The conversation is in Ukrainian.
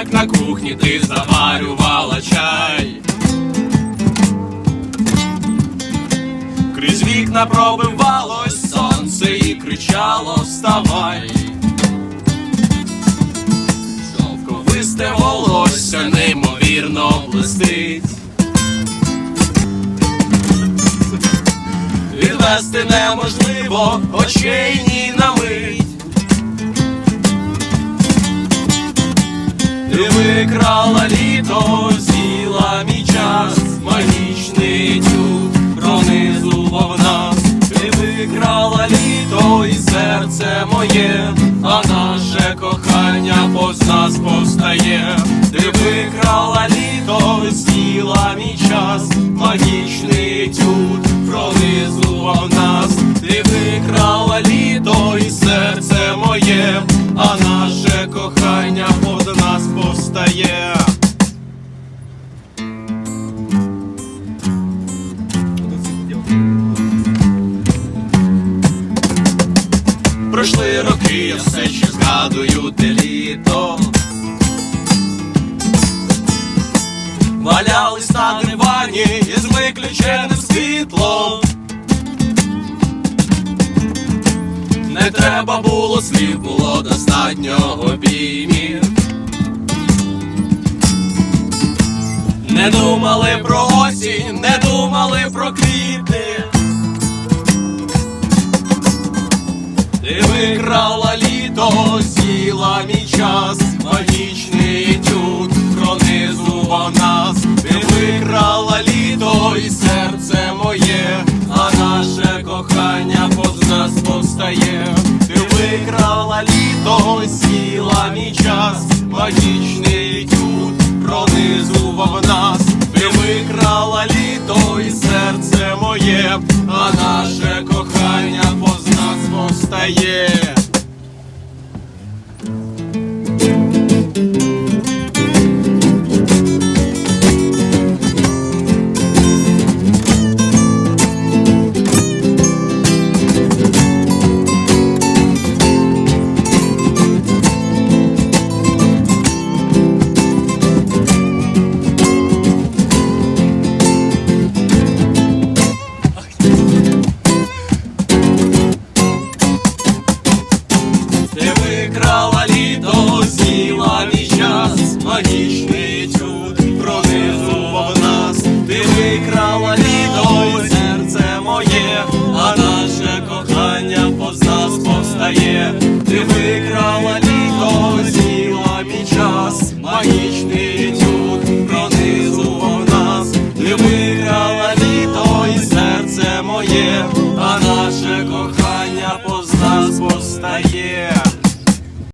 як на кухні ти заварювала чай. Крізь вікна пробивалось сонце і кричало Вставай. Шовковисте волосся неймовірно блистить. Відвести неможливо очей ні на мить. Ти викрала літо, з'їла мій час, магічний тюк пронизував нас. Ти викрала літо і серце моє, а наше кохання поз нас повстає. Ти викрала літо, з'їла мій час, магічний тюк пронизував нас. Ти викрала літо і серце моє, а наше Пройшли роки, я все ще згадую те літо. Валялись на дивані із виключеним світлом. Не треба було слів, було достатньо обіймів. Не думали про осінь, не думали про квіти. Ти викрала літо, з'їла мій час, магічний етюд пронизував нас. Ти викрала літо і серце моє, а наше кохання поз нас повстає. Ти викрала літо, з'їла мій час, магічний етюд пронизував нас. Ти викрала літо і серце моє, а наше кохання поз нас моє, а наше кохання.